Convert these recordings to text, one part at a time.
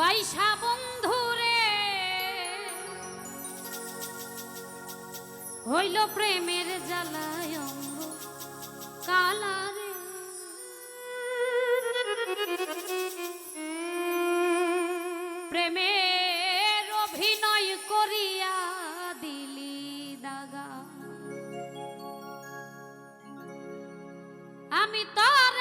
বাইশা বন্ধুরে হইল প্রেমের জ্বালায় কালারে প্রেমের অভিনয় করিয়া দিলি দাগা। আমি তার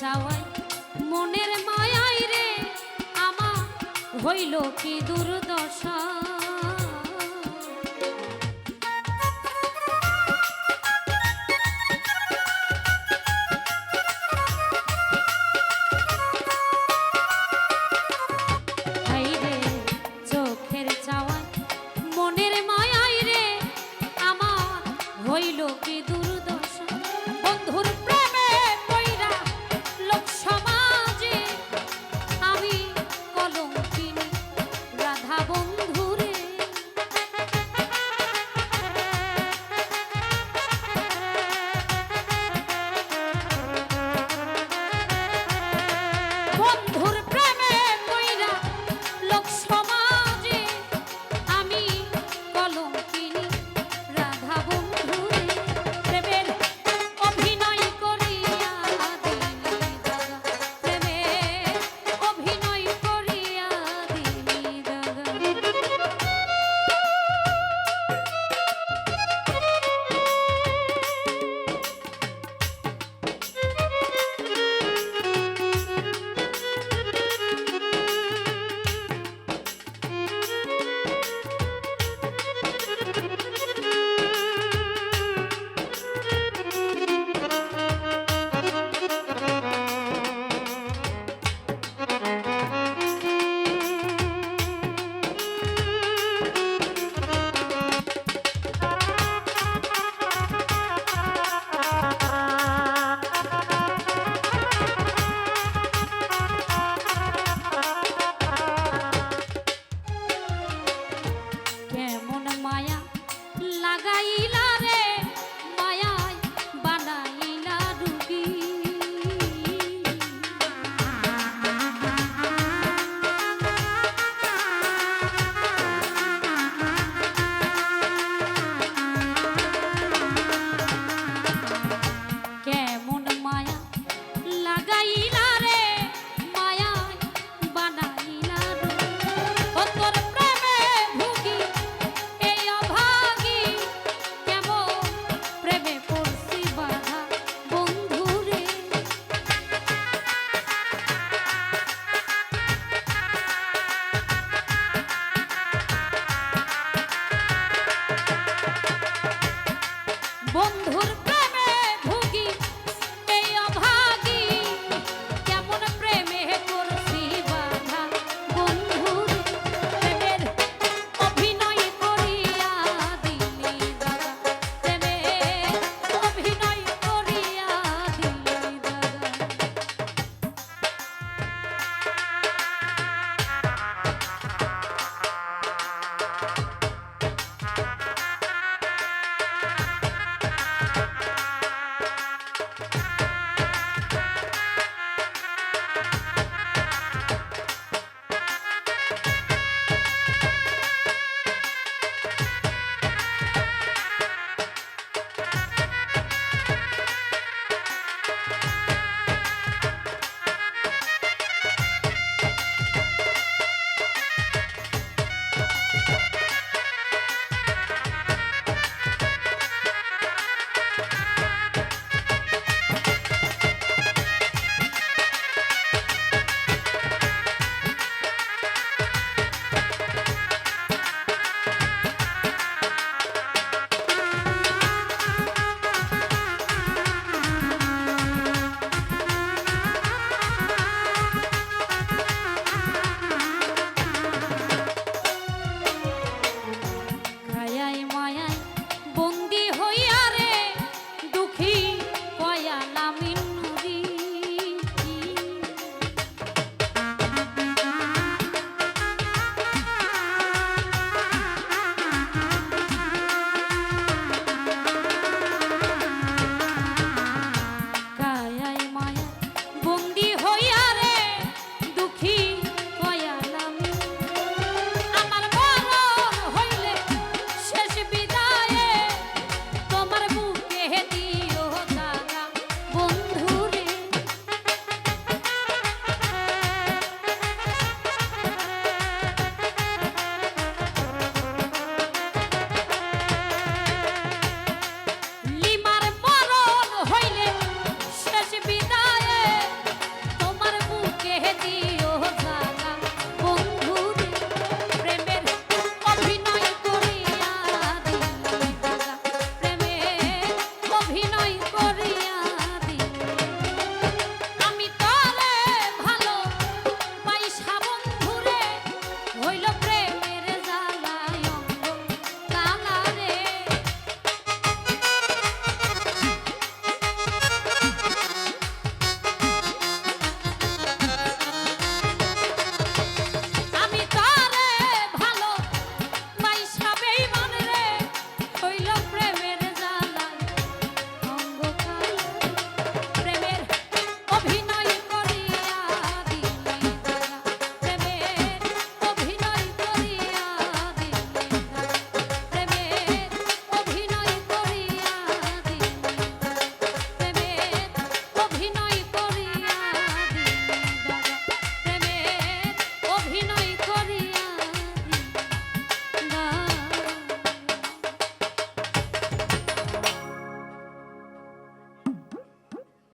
চাওয়াই মনের মায়াই রে আমা হইল কি দুর্দশা?